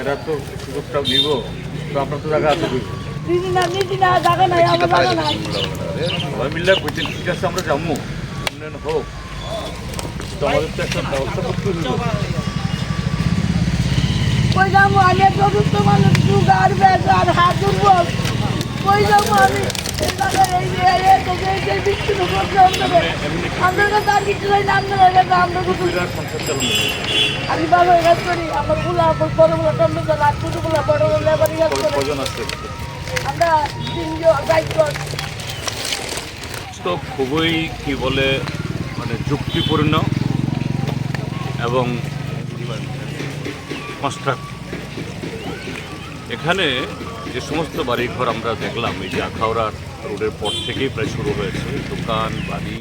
এরা তো নিব। তো আপনার তো জায়গা আছে আমার ঠিক আছে যাব। উন্নয়ন হোক। তো আমাদের তো একটা ব্যবস্থা করতে কই যাব? আমি এক অসুস্থ মানুষ সুগার ব্যাস হাত দুর্বল। কই যাব আমি? আমরা তো খুবই, কি বলে মানে যুক্তিপূর্ণ এবং এখানে যে সমস্ত বাড়িঘর আমরা দেখলাম, এই যে আখাউড়ার রোডের পর থেকেই প্রায় শুরু হয়েছে। দোকান, বাড়ি,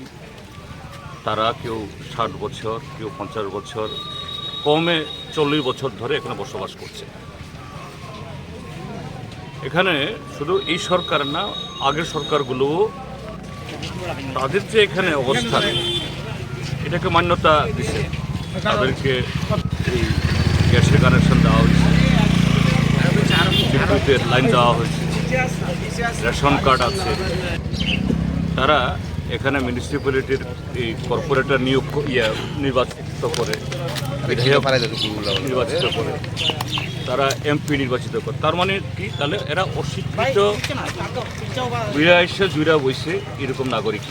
তারা কেউ ষাট বছর, কেউ পঞ্চাশ বছর, কমে চল্লিশ বছর ধরে এখানে বসবাস করছে। এখানে শুধু এই সরকার না, আগের সরকারগুলোও তাদের যে এখানে অবস্থান, এটাকে মান্যতা দিছে। তাদেরকে এই গ্যাসের কানেকশন দেওয়া হয়েছে বিদ্যুতের লাইন দেওয়া হয়েছে। রেশন কার্ড আছে। তারা এখানে মিউনিসিপ্যালিটির এই কর্পোরেটর নিয়োগ ইয়ে নির্বাচিত করে। নির্বাচিত করে। তারা এমপি নির্বাচিত করে। তার মানে কি? তাহলে এরা অশিক্ষিত বুড়া এসে জুড়া বইছে এরকম নাগরিক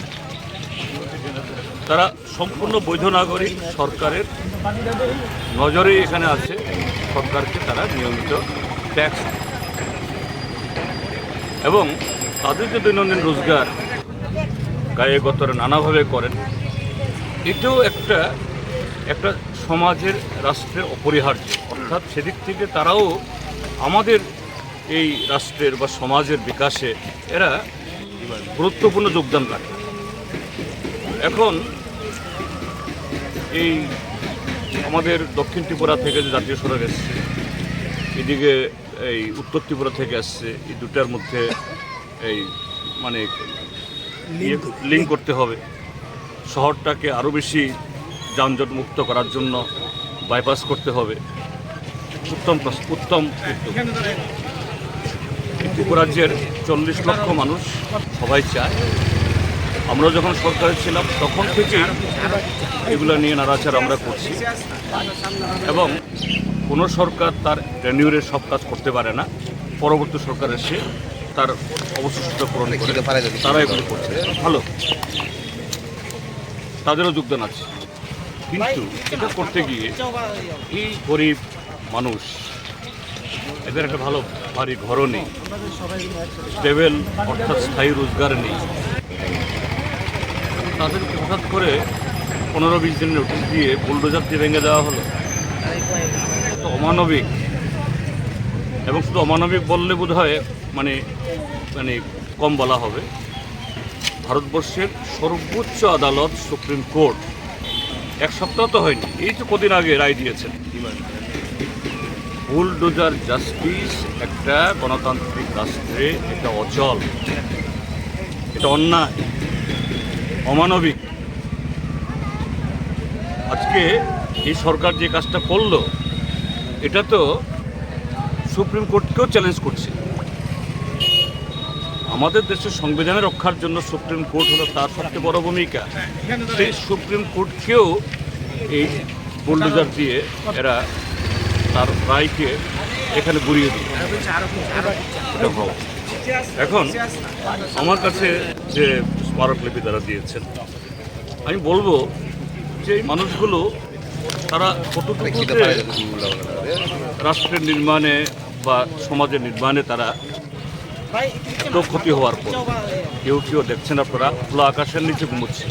তারা সম্পূর্ণ বৈধ নাগরিক সরকারের নজরে এখানে আছে। সরকারকে তারা নিয়মিত ট্যাক্স এবং তাদের যে দৈনন্দিন রোজগার গায়ে গতরে নানাভাবে করেন। এটাও একটা একটা সমাজের রাষ্ট্রের অপরিহার্য। অর্থাৎ সেদিক থেকে তারাও আমাদের এই রাষ্ট্রের বা সমাজের বিকাশে এরা গুরুত্বপূর্ণ যোগদান রাখে। এখন এই আমাদের দক্ষিণ ত্রিপুরা থেকে যে জাতীয় সড়ক এসছে, এদিকে এই উত্তর ত্রিপুরা থেকে আসছে এই দুটার মধ্যে এই মানে লিঙ্ক করতে হবে। শহরটাকে আরও বেশি যানজট মুক্ত করার জন্য বাইপাস করতে হবে। উত্তম উত্তম উদ্যোগ। ত্রিপুরাজ্যের চল্লিশ লক্ষ মানুষ সবাই চায়। আমরা যখন সরকারে ছিলাম তখন থেকে এগুলো নিয়ে নাড়াচাড়া আমরা করছি। এবং কোনো সরকার তার রেনিউরে সব কাজ করতে পারে না। পরবর্তী সরকার এসে তার অবশিষ্টতা পূরণ করে। তারা এগুলো করছে। ভালো। তাদেরও যোগদান আছে। কিন্তু এটা করতে গিয়ে এই গরিব মানুষ এদের একটা ভালো বাড়ি ঘরও নেই। স্টেবেল অর্থাৎ স্থায়ী রোজগার নেই। তাদেরকে হঠাৎ করে পনেরো বিশ দিন নোটিশ দিয়ে বুলডোজার দিয়ে ভেঙে দেওয়া হলো। অমানবিক। এবং শুধু অমানবিক বললে বোধ হয় মানে মানে কম বলা হবে। ভারতবর্ষের সর্বোচ্চ আদালত, সুপ্রিম কোর্ট। এক সপ্তাহ তো হয়নি, এই তো কদিন আগে রায় দিয়েছেন। বুলডোজার জাস্টিস একটা গণতান্ত্রিক রাষ্ট্রে, এটা অচল, এটা অন্যায়, অমানবিক। আজকে এই সরকার যে কাজটা করল এটা তো সুপ্রিম কোর্টকেও চ্যালেঞ্জ করছে। আমাদের দেশের সংবিধানে রক্ষার জন্য সুপ্রিম কোর্ট হলো তার সবচেয়ে বড় ভূমিকা। সেই সুপ্রিম কোর্টকেও এই বুলডোজার দিয়ে এরা তার রায়কে এখানে গুড়িয়ে দিল। এখন আমার কাছে যে স্মারকলিপি তারা দিয়েছেন, আমি বলব যে মানুষগুলো তারা কতটুকু রাষ্ট্রের নির্মাণে বা সমাজের নির্মাণে তারা ক্ষতি হওয়ার পর, কেউ কেউ দেখছেন আপনারা, খোলা আকাশের নিচে ঘুমোচ্ছে।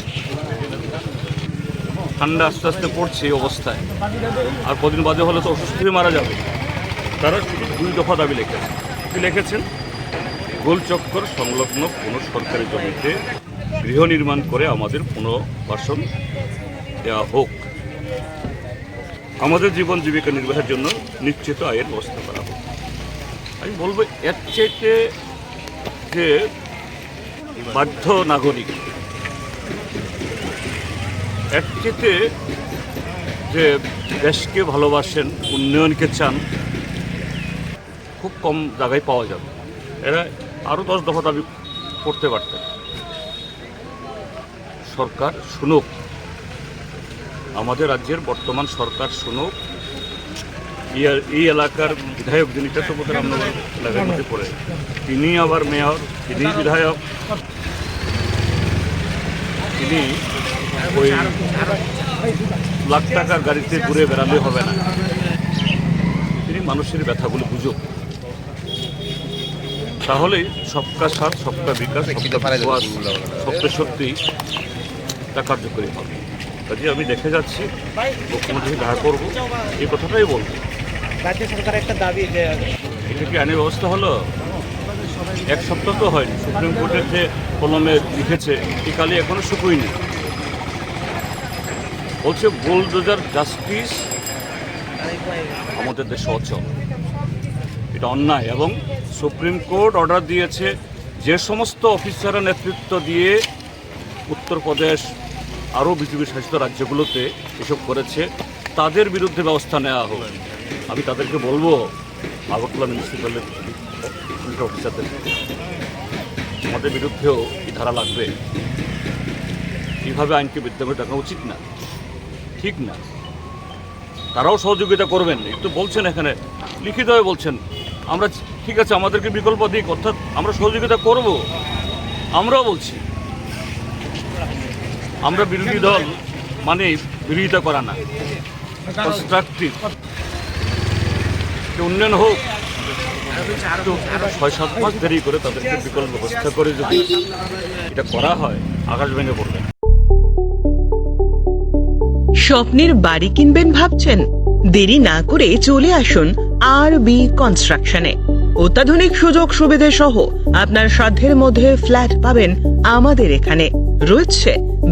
ঠান্ডা আস্তে আস্তে পড়ছে এই অবস্থায়। আর কদিন বাদে হলে তো অসুস্থ হয়ে মারা যাবে। তারা শুধু দুই দফা দাবি লিখেছেন কি লিখেছেন? গোলচক্কর সংলগ্ন কোনো সরকারি জমিতে গৃহ নির্মাণ করে আমাদের পুনর্বাসন দেওয়া হোক। আমাদের জীবন জীবিকা নির্বাহের জন্য নিশ্চিত আয়ের ব্যবস্থা করা হবে আমি বলব, এর চাইতে যে বাধ্য নাগরিক, এর চেয়ে যে দেশকে ভালোবাসেন, উন্নয়নকে চান, খুব কম জায়গায় পাওয়া যাবে। এরা আরও দশ দফা দাবি করতে পারতেন। সরকার শুনুক। আমাদের রাজ্যের বর্তমান সরকার শুনুক এই এই এলাকার বিধায়ক যিনি তো বোধহয় আমরা এলাকার মধ্যে পড়ে তিনি আবার মেয়র তিনি বিধায়ক। তিনি ওই লাখ টাকার গাড়িতে ঘুরে বেড়ালে হবে না। তিনি মানুষের ব্যথাগুলো বুঝুক। তাহলেই সবকা সাথ সবকা বিকাশ সবকা শক্তি তা কার্যকরী হবে। কাজে আমি দেখে যাচ্ছি মুখ্যমন্ত্রী দেখা করব এই কথাটাই বলব। রাজ্য সরকারের একটা দাবি যে এটা কি আইনের ব্যবস্থা হলো? এক সপ্তাহ তো হয়নি সুপ্রিম কোর্টের যে কলমে লিখেছে এই কালি এখনও শুকুইনি বলছে বোলডোজার জাস্টিস আমাদের দেশে অচল। এটা অন্যায় এবং সুপ্রিম কোর্ট অর্ডার দিয়েছে যে সমস্ত অফিসাররা নেতৃত্ব দিয়ে উত্তরপ্রদেশ আরও বিজেপি শাসিত রাজ্যগুলোতে এসব করেছে, তাদের বিরুদ্ধে ব্যবস্থা নেওয়া হোক। আমি তাদেরকে বলব আগরতলা মিউনিসিপ্যালের অফিসারদের আমাদের বিরুদ্ধেও এই ধারা লাগবে? এইভাবে আইনকে বিদ্যাপীঠ রাখা উচিত না? ঠিক না। তারাও সহযোগিতা করবেন একটু বলছেন এখানে লিখিতভাবে বলছেন। আমরা ঠিক আছে, আমাদেরকে বিকল্প দিক, অর্থাৎ আমরা সহযোগিতা করব। আমরাও বলছি। আমরা বিরোধী দল মানে বিরোধিতা করা না কনস্ট্রাকটিভ উন্নয়ন হোক ছয় সাত মাস দেরি করে তাদেরকে বিকল্প ব্যবস্থা করে যদি এটা করা হয়, আকাশ ভেঙে পড়বে। স্বপ্নের বাড়ি কিনবেন ভাবছেন? দেরি না করে চলে আসুন আর বি কনস্ট্রাকশনে অত্যাধুনিক সুযোগ সুবিধে সহ আপনার সাধ্যের মধ্যে ফ্ল্যাট পাবেন আমাদের এখানে। রয়েছে